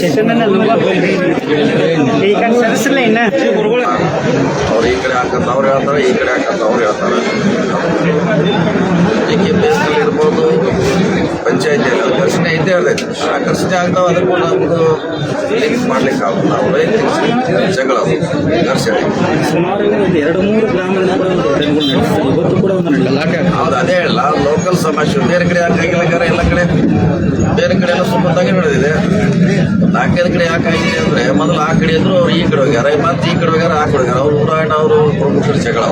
ಚೇತನನ ಈಗ ಸರಿಸಲ್ಲ ಇನ್ನ ಅವ್ರು ಈ ಕಡೆ ಹಾಕಂತ ಅವ್ರು ಹೇಳ್ತಾರೆ ಈ ಕಡೆ ಹಾಕಂತ ಅವ್ರು ಹೇಳ್ತಾರೆ ಘರ್ಷಣೆ ಇದ್ದೇ ಆಗ್ತಾವೆ ಅದಕ್ಕೂ ನಮ್ದು ಲಿಂಕ್ ಮಾಡ್ಲಿಕ್ಕೆ ಆಗೋಲ್ಲ ಅವರೇ ಜಗಳ ಅದು, ಘರ್ಷಣೆ ಸುಮಾರು ಹೌದು ಅದೇ ಹೇಳ ಲೋಕಲ್ ಸಮಸ್ಯೆ ಬೇರೆ ಕಡೆ ಯಾಕೆ ಆಗಿಲ್ಲ ಎಲ್ಲ ಕಡೆ ಬೇರೆ ಕಡೆ ಎಲ್ಲ ಸುಮ್ಮತ್ತಾಗಿ ನಡೆದಿದೆ ನಾಲ್ಕೈದು ಕಡೆ ಯಾಕೆ ಆಗಿದೆ ಅಂದ್ರೆ ಮೊದಲು ಆ ಕಡೆ ಇದ್ರು ಅವ್ರು ಈ ಕಡೆ ಹೋಗ್ಯಾರ ಮತ್ತೆ ಈ ಕಡೆ ಹೋಗ್ಯಾರ ಆ ಕಡೆ ಹೋಗ್ಯಾರ ಅವ್ರು ಊರಾಯಣ ಅವರು ಪ್ರಮುಖರು ಜಗಳ.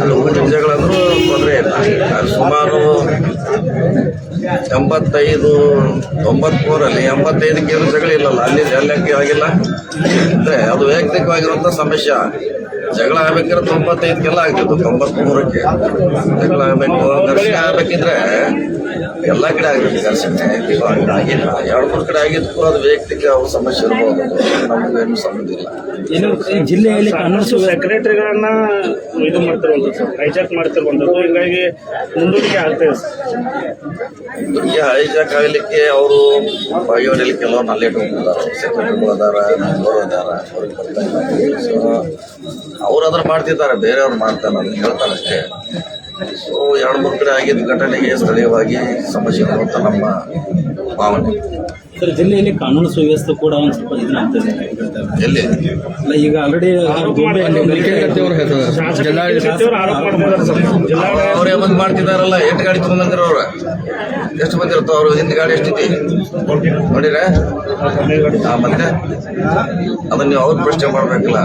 ಅಲ್ಲಿ ಜಗಳ ಅಂದ್ರೂ ತೊಂದರೆ ಇಲ್ಲ ಸುಮಾರು ಎಂಬತ್ತೈದು, ತೊಂಬತ್ಮೂರಲ್ಲಿ ಎಂಬತ್ತೈದಕ್ಕೆ ಏನು ಜಗಳ ಇಲ್ಲಲ್ಲ, ಅಲ್ಲಿ ಎಲ್ಲಕ್ಕೆ ಆಗಿಲ್ಲ. ಅಂದ್ರೆ ಅದು ವೈಯಕ್ತಿಕವಾಗಿರುವಂಥ ಸಮಸ್ಯೆ. ಜಗಳ ಆಗ್ಬೇಕಾದ್ರೆ ತೊಂಬತ್ತೈದಕ್ಕೆಲ್ಲ ಆಗ್ತಿತ್ತು, ತೊಂಬತ್ಮೂರಕ್ಕೆ. ಜಗಳ ಆಗ್ಬೇಕು, ದರ್ಶನ ಆಗ್ಬೇಕಿದ್ರೆ ಎಲ್ಲ ಕಡೆ ಆಗಿರುತ್ತೆ ಘರ್ಷಣೆ ಇವಾಗ ಆಗಿಲ್ಲ ಎರಡು ಮೂರು ಕಡೆ ಆಗಿದ್ದು ಅದು ವೈಯಕ್ತಿಕ ಅವ್ರ ಸಮಸ್ಯೆ ಇರ್ಬೋದು. ನಮಗೇನು ಸಂಬಂಧ ಇಲ್ಲ. ಏನು ಈ ಜಿಲ್ಲೆಯಲ್ಲಿ ಕಾನೂನು ಸೆಕ್ರೆಟರಿಗಳನ್ನ ಇದು ಮಾಡ್ತಿರುವಂಥದ್ದು ಹೈಜಾಕ್ ಮಾಡ್ತಿರುವಂಥದ್ದು. ಹೀಗಾಗಿ ಮುಂದೂಡಿಕೆ ಆಗ್ತಾ ಇದೆ ಸರ್. ದುರ್ಗೆ ಹೈಜಾಕ್ ಆಗಲಿಕ್ಕೆ ಅವರು ಬಗೆಹರಿಲಿ ಕೆಲವರು ಅಲ್ಲೇ ಇಟ್ಕೊಂಡಿದ್ದಾರೆ ಸೆಕ್ರೆಟರಿಗಳು ಅದಾರ ಅವರು ಅದಾರ ಅವ್ರಿಗೆ ಬರ್ತಾ ಇಲ್ಲ ಸೊ ಅವ್ರು ಅದ್ರ ಮಾಡ್ತಿದ್ದಾರೆ ಬೇರೆಯವ್ರು ಮಾಡ್ತಾರೆ ಅದನ್ನ ಹೇಳ್ತಾರೆ ಅಷ್ಟೇ. ಸೊ ಎರಡು ಮೂರು ಕಡೆ ಆಗಿದ್ದ ಘಟನೆಗೆ ಸ್ಥಳೀಯವಾಗಿ ಸಮಸ್ಯೆ ಅಂತ ನಮ್ಮ ಭಾವನೆ. ಸರ್ ಜಿಲ್ಲೆಯಲ್ಲಿ ಕಾನೂನು ಸುವ್ಯವಸ್ಥೆ ಕೂಡ ಒಂದು ಸ್ವಲ್ಪ ಇದಾಗ್ತದೆ ಎಲ್ಲಿ? ಅಲ್ಲ ಈಗ ಆಲ್ರೆಡಿ ಅವ್ರೇ ಬಂದು ಮಾಡ್ತಿದಾರಲ್ಲ ಎಷ್ಟು ಗಾಡಿ ತಗೊಂಡ್ಬಂದಿರ ಅವ್ರು. ಎಷ್ಟು ಬಂದಿರ್ತಾವ ಅವರು? ಹಿಂದ್ ಗಾಡಿ ಎಷ್ಟೈತಿ ನೋಡಿರ ಆ, ಮತ್ತೆ? ಅದನ್ನ ನೀವು ಅವ್ರು ಪ್ರಶ್ನೆ ಮಾಡ್ಬೇಕಲ್ಲ.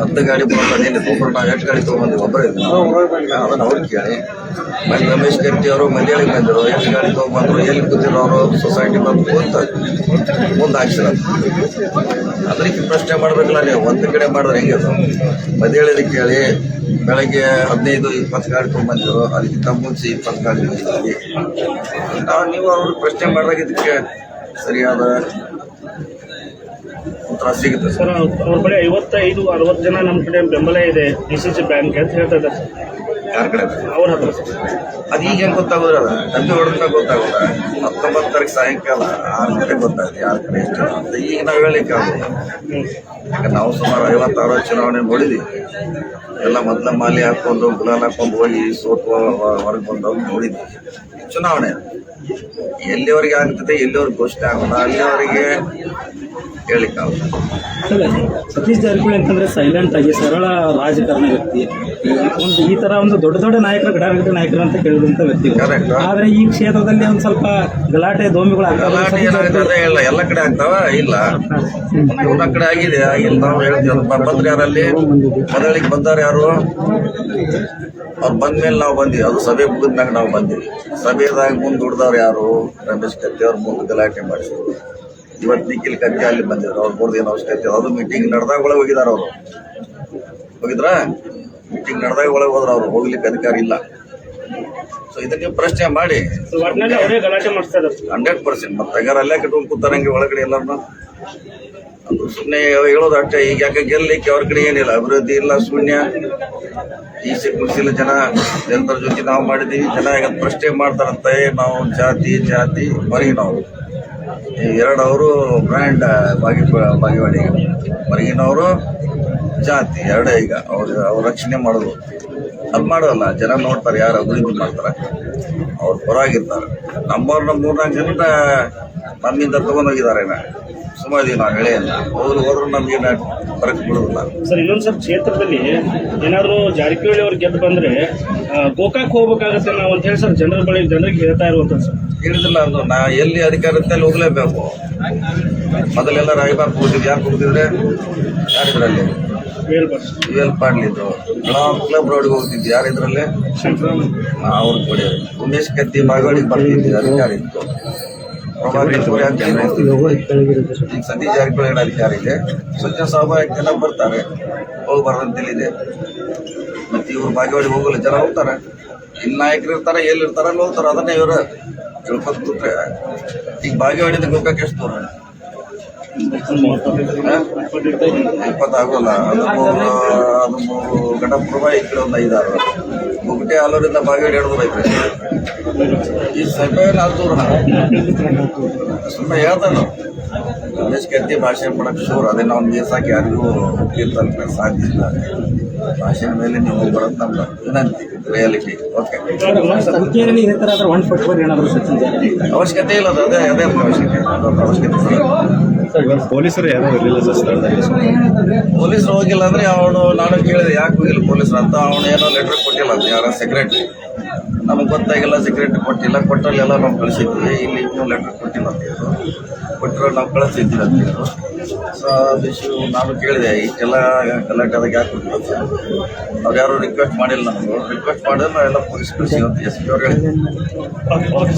ಹತ್ತು ಗಾಡಿ ಬಂದೇನೆ ಒಬ್ಬರು ನಾವು ಎಷ್ಟು ಗಾಡಿ ತಗೊಂಡ್ಬಂದಿವಿ ಒಬ್ಬರೇ ಅದನ್ನ ಅವ್ರಿಗೆ ಕೇಳಿ. ಮತ್ತೆ ರಮೇಶ್ ಗಟ್ಟಿ ಅವರು ಮಂಡ್ಯಳಿಗೆ ಬಂದರು ಎಷ್ಟು ಗಾಡಿ ತಗೊಂಡ್ಬಂದ್ರು, ಎಲ್ಲಿ ಕೂತಿರೋ ಅವರು ಸೊಸೈಟಿ ಬಂದು ಕೂತ ಮುಂದೆ ಹಾಕ್ಸಿರ ಅದಕ್ಕೆ ಪ್ರಶ್ನೆ ಮಾಡಬೇಕಲ್ಲ ನೀವು, ಒಂದು ಕಡೆ ಮಾಡಿದ್ರೆ ಹೆಂಗೆ ಮಲಯಾಳಿದ ಕೇಳಿ, ಬೆಳಗ್ಗೆ ಹದಿನೈದು ಇಪ್ಪತ್ತು ಗಾಡಿ ತೊಗೊಂಬಂದಿದ್ರು ಅದಕ್ಕಿಂತ ಮುಂಚೆ ಇಪ್ಪತ್ತು ಗಾಡಿ ನಾವು ನೀವು ಅವ್ರಿಗೆ ಪ್ರಶ್ನೆ ಮಾಡಿದಾಗ ಇದಕ್ಕೆ ಸರಿಯಾದ ಸಿಗುತ್ತೆ ಸರ್. ಅವ್ರ ಬಳಿ ಐವತ್ತೈದು, ಅರವತ್ತು ಜನ ನಮ್ಮ ಕಡೆ ಬೆಂಬಲ ಇದೆ ಡಿ ಸಿ ಸಿ ಬ್ಯಾಂಕ್ ಅಂತ ಹೇಳ್ತಾ ಇದ್ದಾರೆ ಸರ್. ಹತ್ರ ಅದು ಈಗ ಹೆಂಗೆ ಗೊತ್ತಾಗೋದ್ರ ಅದು ಡಬ್ಬಿ ಹೊಡೆದ ಗೊತ್ತಾಗೋದ. ಹತ್ತೊಂಬತ್ತು ತಾರೀಕು ಸಾಯಂಕಾಲ ಆರು ಗಂಟೆಗೆ ಗೊತ್ತಾಗುತ್ತೆ ಆರು ಕಡೆ ಎಷ್ಟು ಅಂತ. ಈಗ ನಾವು ಹೇಳಲಿಕ್ಕೆ ಆಗೋದು. ಯಾಕಂದ್ರೆ ನಾವು ಸುಮಾರು ಐವತ್ತಾರು ಚುನಾವಣೆ ನೋಡಿದ್ವಿ. ಎಲ್ಲ ಮೊದಲ ಮಾಲಿ ಹಾಕೊಂಡು ಗುಲಾಲ್ ಹಾಕೊಂಡು ಹೋಗಿ ಸೋತು ಹೊರಗೆ ಬಂದವ್ರು ನೋಡಿದ್ವಿ. ಚುನಾವಣೆ ಎಲ್ಲಿವರೆಗೆ ಆಗ್ತದೆ ಎಲ್ಲಿವರೆಗೆ ಘೋಷಣೆ ಆಗೋಣ ಅಲ್ಲಿವರೆಗೆ ಹೇಳಿಕ್ಕೆ ಆಗೋದು ಸತೀಶ್ ಜಾರಕಿಹೊಳಿ ಅಂತಂದ್ರೆ ಸೈಲೆಂಟ್ ಆಗಿ ಸರಳ ರಾಜಕಾರಣ ವ್ಯಕ್ತಿ. ಒಂದು ಈ ತರ ಒಂದು ದೊಡ್ಡ ದೊಡ್ಡ ನಾಯಕರು ಘಟಾನುಘಟಿ ನಾಯಕರು ಅಂತ ಕೇಳಿದಂತ ವ್ಯಕ್ತಿ. ಆದ್ರೆ ಈ ಕ್ಷೇತ್ರದಲ್ಲಿ ಒಂದು ಸ್ವಲ್ಪ ಗಲಾಟೆ ದೋಮಿಗಳು ಇಲ್ಲ ಎಲ್ಲ ಕಡೆ ಆಗ್ತಾವ? ಇಲ್ಲ. ಕಡೆ ಆಗಿದೆ. ಆಗಿಲ್ಲ ನಾವು ಹೇಳ್ತೀವಿ ಬಂದ್ರೆ ಯಾರಲ್ಲಿ? ಮೊದಲಿಗೆ ಬಂದಾರ ಯಾರು? ಅವ್ರು ಬಂದ್ಮೇಲೆ ನಾವು ಬಂದಿವಿ. ಅದು ಸಭೆ ಮುಗಿದ್ಮ್ಯಾಗ ನಾವು ಬಂದಿವಿ. ಸಭೆದಾಗ ಮುಂದೆ ದುಡ್ದವ್ರು ಯಾರು? ರಮೇಶ್ ಕತ್ತಿ ಅವ್ರು ಮುಂದೆ ಗಲಾಟೆ ಮಾಡಿಸಿದ್ರು ಇವತ್ತು ನಿಖಿಲ್ ಕತ್ತಿ ಅಲ್ಲಿ ಬಂದಿದ್ರು. ಅವ್ರು ಬೋರ್ಡ್ ಏನು ಅವಶ್ಯಕತೆ ಅದು ಮೀಟಿಂಗ್ ನಡೆದಾಗ ಒಳಗೆ ಹೋಗಿದಾರ ಅವರು. ಹೋಗಿದ್ರಾ? ಮೀಟಿಂಗ್ ನಡೆದಾಗ ಒಳಗೆ ಹೋದ್ರ ಅವ್ರು. ಹೋಗ್ಲಿಕ್ಕೆ ಅಧಿಕಾರ ಇಲ್ಲ. ಸೊ ಇದಕ್ಕೆ ಪ್ರಶ್ನೆ ಮಾಡಿ. Hundred percent. ಮತ್ತೆ ಹಂಗಾರೆ ಅಲ್ಲೇ ಕಟ್ಕೊಂಡು ಕೂತಾರಂಗೆ ಒಳಗಡೆ ಎಲ್ಲರನ್ನ. ಅದು ಸುಮ್ಮನೆ ಹೇಳೋದು ಅಷ್ಟೇ. ಈಗ ಯಾಕೆ ಗೆಲ್ಲಲಿಕ್ಕೆ ಅವ್ರ ಕಡೆ ಏನಿಲ್ಲ. ಅಭಿವೃದ್ಧಿ ಇಲ್ಲ ಶೂನ್ಯ. ಈ ಸಿಕ್ಕಿಲ್ಲ ಜನ ಜನರ ಜೊತೆ ನಾವು ಮಾಡಿದ್ದೀವಿ. ಜನ ಈಗ ಪ್ರಶ್ನೆ ಮಾಡ್ತಾರಂತೆ. ನಾವು ಜಾತಿ ಜಾತಿ ಬರೀ ಈ ಎರಡು ಅವರು ಬ್ರ್ಯಾಂಡ್ ಬಾಗಿ ಬಾಗಿವಾಡಿ ಹೊರಗಿನವರು ಜಾತಿ, ಎರಡೇ ಈಗ. ಅವ್ರ ಅವ್ರ ರಕ್ಷಣೆ ಮಾಡೋದು. ಅದು ಮಾಡೋಲ್ಲ, ಜನ ನೋಡ್ತಾರೆ ಯಾರು ಅಭಿವೃದ್ಧಿ ಮಾಡ್ತಾರೆ. ಅವ್ರು ಹೊರಗಿರ್ತಾರೆ. ನಮ್ಮವ್ರನ್ನ ಮೂರ್ನಾಲ್ಕು ಜನ ನಮ್ಮಿಂದ ತಗೊಂಡೋಗಿದ್ದಾರೆ ಸುಮಾರು ದಿನ ನಾವು ಅವರು ಹೋದ್ರು ಹೋದ್ರು ಬರಕ್ ಫರಕ್ ಬೀಳೋದಿಲ್ಲ ಸರ್ ಇನ್ನೊಂದು ಸರ್ ಕ್ಷೇತ್ರದಲ್ಲಿ ಏನಾದರೂ ಜಾರಕಿಹೊಳಿ ಅವ್ರು ಗೆದ್ದು ಬಂದ್ರೆ ಗೋಕಾಕ್ ಹೋಗ್ಬೇಕಾಗತ್ತೆ ನಾವು ಅಂತ ಹೇಳಿ ಸರ್ ಜನರ ಬಳಿ ಜನರಿಗೆ ಹೇಳ್ತಾ ಇರುವಂತ ಸರ್. ಹೇಳಿದಿಲ್ಲ ಅದು ನಾ ಎಲ್ಲಿ ಅಧಿಕಾರ ಇರುತ್ತೆ ಅಲ್ಲಿ ಹೋಗ್ಲೇಬೇಕು? ಮೊದಲೆಲ್ಲ ರಾಯಭಾರ ಹೋಗ್ತಿದ್ರು ಯಾರು ಹೋಗ್ತಿದ್ರೆ ಯಾರಿದ್ರಲ್ಲಿ? ಪಾಡ್ಲಿದ್ರು ಕ್ಲಬ್ ರೋಡ್ಗೆ ಹೋಗ್ತಿದ್ವಿ. ಯಾರಿದ್ರಲ್ಲಿ? ಅವ್ರು ಕೊಡಿ ಉಮೇಶ್ ಕತ್ತಿ ಬಾಗವಾಡಿಗೆ ಬರ್ತಿದ್ವಿ. ಅದಕ್ಕೆ ಇತ್ತು. ಈಗ ಸತೀಶ್ ಜಾರಕಿಹೊಳಿ ಅಧಿಕಾರ ಇದೆ ಸ್ವಚ್ಛ ಜನ ಬರ್ತಾರೆ. ಹೋಗಿ ಹೇಳಿದೆ ಮತ್ತೆ ಇವ್ರು ಬಾಗೇವಾಡಿ ಹೋಗಲ್ಲ ಜನ ಹೋಗ್ತಾರೆ. ಇಲ್ಲಿ ನಾಯಕರು ಇರ್ತಾರೆ ಎಲ್ಲಿ ಇರ್ತಾರೆ ಅಲ್ಲಿ ಹೋಗ್ತಾರೆ. ಅದನ್ನೇ ಇವರು ತಿಳ್ಕೊಂಡ್ಬಿಟ್ರೆ ಕೂತ್ರೆ ಈಗ ಬಾಗೇವಾಡಿಯಿಂದ ಗೋಕಾಕ್ ಎಷ್ಟು ದೂರ ಇಪ್ಪತ್ತಾಗೋಲ್ಲ. ಅದು ಅದು ಮೂರು ಘಟಪ್ರಭಾ ಈ ಕಡೆ ಒಂದು ಐದಾರು. ಮುಗಟೆ ಆಲೂರಿಂದ ಬಾಗೇವಾಡಿ ಹಿಡಿದು ಬೈಕ್ ಈ ಸಭೆ ನಾಲ್ಕು ಸುಮ್ಮನೆ ಹೇಳ್ತಾನೆ ರಮೇಶ್ ಕತ್ತಿ ಭಾಷೆ ಮಾಡಕ್ಕೆ ಶೂರ್ ಅದೇ ನಾವು ಮೀಸಾಕಿ ಯಾರಿಗೂ ಕೀರ್ತನೆ ಸಾಧ್ಯ ಇಲ್ಲ ಭಾಷೆ ಮೇಲೆ ನೀವು ಬರೋದು ನಮ್ಮ ವಿನಂತಿ ರಿಯಾಲಿಟಿ ಓಕೆ ಅವಶ್ಯಕತೆ ಇಲ್ಲ ಅದು ಅದೇ ಅದೇ ಅವಶ್ಯಕತೆ. ಅವಶ್ಯಕತೆ. ಪೊಲೀಸರು ಯಾರು ಇರಲಿಲ್ಲ ಸರ್ ಸ್ಥಳದಲ್ಲಿ. ಪೊಲೀಸರು ಹೋಗಿಲ್ಲ ಅಂದ್ರೆ ಅವನು ನಾನು ಕೇಳಿದೆ ಯಾಕೆ ಹೋಗಿಲ್ಲ ಪೊಲೀಸರು ಅಂತ? ಅವನು ಏನೋ ಲೆಟರ್ ಕೊಟ್ಟಿಲ್ಲ ಅಂತ ಯಾರ ಸೆಕ್ರೆಟ್ರಿ ನಮಗೆ ಗೊತ್ತಾಗಿಲ್ಲ ಸೆಕ್ರೆಟ್ರಿ ಕೊಟ್ಟಿಲ್ಲ ಕೊಟ್ಟಲ್ಲೆಲ್ಲ ನಾವು ಕಳಿಸಿದ್ವಿ ಇಲ್ಲಿ ಇನ್ನೂ ಲೆಟರ್ ಕೊಟ್ಟಿಲ್ಲ ಅಂತ ಹೇಳಿದ್ರು ಕೊಟ್ಟರು ನಾವು ಕಳಿಸಿದ್ವಿ ಅಂತ ಹೇಳಿದ್ರು ಸೊ ಅದು issue ನಾನು ಕೇಳಿದೆ ಇಷ್ಟೆಲ್ಲ ಕಲೆಕ್ಟ್ ಆದಾಗ ಯಾಕೆ ಕೊಟ್ಟಿಲ್ಲ ಅಂತ ಅವ್ರು ಯಾರು ರಿಕ್ವೆಸ್ಟ್ ಮಾಡಿಲ್ಲ ನಮಗೂ. ರಿಕ್ವೆಸ್ಟ್ ಮಾಡಿದ್ರೆ ನಾವೆಲ್ಲ ಪೊಲೀಸ್ ಕಳಿಸಿ ಅಂತ ಎಸ್ ಪಿ ಅವ್ರು